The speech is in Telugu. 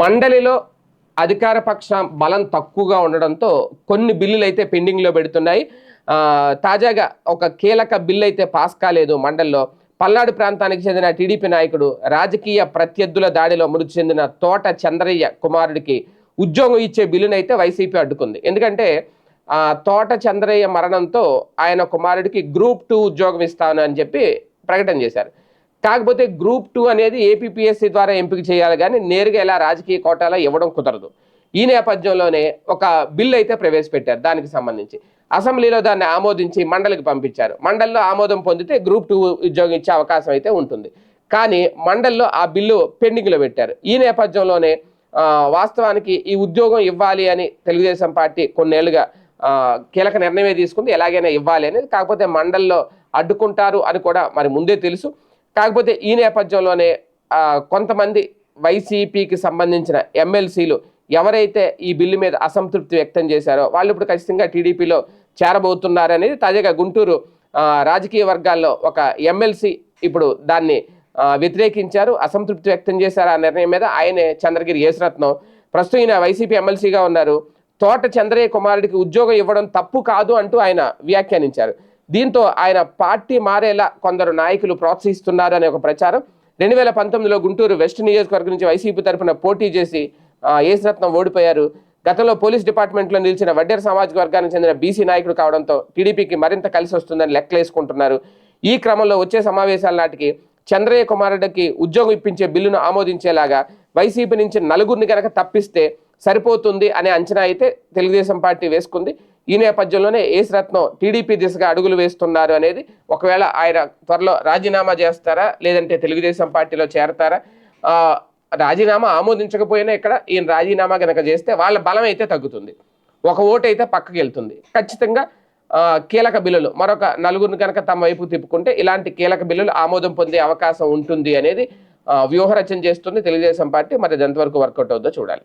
మండలిలో అధికార పక్ష బలం తక్కువగా ఉండడంతో కొన్ని బిల్లులు అయితే పెండింగ్లో పెడుతున్నాయి. తాజాగా ఒక కీలక బిల్లు అయితే పాస్ కాలేదు మండలిలో. పల్నాడు ప్రాంతానికి చెందిన టీడీపీ నాయకుడు రాజకీయ ప్రత్యర్థుల దాడిలో మృతి చెందిన తోట చంద్రయ్య కుమారుడికి ఉద్యోగం ఇచ్చే బిల్లునైతే వైసీపీ అడ్డుకుంది. ఎందుకంటే తోట చంద్రయ్య మరణంతో ఆయన కుమారుడికి గ్రూప్ టూ ఉద్యోగం ఇస్తాను అని చెప్పి ప్రకటన చేశారు. కాకపోతే గ్రూప్ టూ అనేది ఏపీపీఎస్సీ ద్వారా ఎంపిక చేయాలి కానీ నేరుగా ఇలా రాజకీయ కోటాలో ఇవ్వడం కుదరదు. ఈ నేపథ్యంలోనే ఒక బిల్ అయితే ప్రవేశపెట్టారు దానికి సంబంధించి. అసెంబ్లీలో దాన్ని ఆమోదించి మండలికి పంపించారు. మండలిలో ఆమోదం పొందితే గ్రూప్ టూ ఉద్యోగం ఇచ్చే అవకాశం అయితే ఉంటుంది. కానీ మండలిలో ఆ బిల్లు పెండింగ్లో పెట్టారు. ఈ నేపథ్యంలోనే వాస్తవానికి ఈ ఉద్యోగం ఇవ్వాలి అని తెలుగుదేశం పార్టీ కొన్నేళ్ళుగా కీలక నిర్ణయమే తీసుకుంది. ఎలాగైనా ఇవ్వాలి అనేది కాకపోతే మండలిలో అడ్డుకుంటారు అని కూడా మరి ముందే తెలుసు. కాకపోతే ఈ నేపథ్యంలోనే కొంతమంది వైసీపీకి సంబంధించిన ఎమ్మెల్సీలు ఎవరైతే ఈ బిల్లు మీద అసంతృప్తి వ్యక్తం చేశారో వాళ్ళు ఇప్పుడు ఖచ్చితంగా టీడీపీలో చేరబోతున్నారనేది తాజాగా గుంటూరు రాజకీయ వర్గాల్లో ఒక ఎమ్మెల్సీ ఇప్పుడు దాన్ని వ్యతిరేకించారు అసంతృప్తి వ్యక్తం చేశారు ఆ నిర్ణయం మీద ఆయనే చంద్రగిరి యేసరత్నం ప్రస్తుతం ఈయన వైసీపీ ఎమ్మెల్సీగా ఉన్నారు తోట చంద్రయ్య కుమారుడికి ఉద్యోగం ఇవ్వడం తప్పు కాదు అంటూ ఆయన వ్యాఖ్యానించారు. దీంతో ఆయన పార్టీ మారేలా కొందరు నాయకులు ప్రోత్సహిస్తున్నారనే ఒక ప్రచారం. రెండు వేల పంతొమ్మిదిలో గుంటూరు వెస్ట్ నియోజకవర్గం నుంచి వైసీపీ తరఫున పోటీ చేసి ఆ, ఓడిపోయారు. గతంలో పోలీస్ డిపార్ట్మెంట్లో నిలిచిన వడ్డేర సామాజిక వర్గానికి చెందిన బీసీ నాయకుడు కావడంతో టీడీపీకి మరింత కలిసి వస్తుందని లెక్కలేసుకుంటున్నారు. ఈ క్రమంలో వచ్చే సమావేశాల నాటికి చంద్రయ్య కుమారుడికి ఉద్యోగం ఇప్పించే బిల్లును ఆమోదించేలాగా వైసీపీ నుంచి నలుగురిని కనుక తప్పిస్తే సరిపోతుంది అనే అంచనా అయితే తెలుగుదేశం పార్టీ వేసుకుంది. ఈ నేపథ్యంలోనే ఏసరత్నం టీడీపీ దిశగా అడుగులు వేస్తున్నారు అనేది ఒకవేళ ఆయన త్వరలో రాజీనామా చేస్తారా లేదంటే తెలుగుదేశం పార్టీలో చేరతారా? రాజీనామా ఆమోదించకపోయినా ఇక్కడ ఈయన రాజీనామా కనుక చేస్తే వాళ్ళ బలం అయితే తగ్గుతుంది. ఒక ఓటు అయితే పక్కకి వెళ్తుంది. ఖచ్చితంగా కీలక బిల్లులు మరొక నలుగురిని కనుక తమ వైపు తిప్పుకుంటే ఇలాంటి కీలక బిల్లులు ఆమోదం పొందే అవకాశం ఉంటుంది అనేది వ్యూహరచన చేస్తుంది తెలుగుదేశం పార్టీ. మరి ఎంతవరకు వర్కౌట్ అవుతుందో చూడాలి.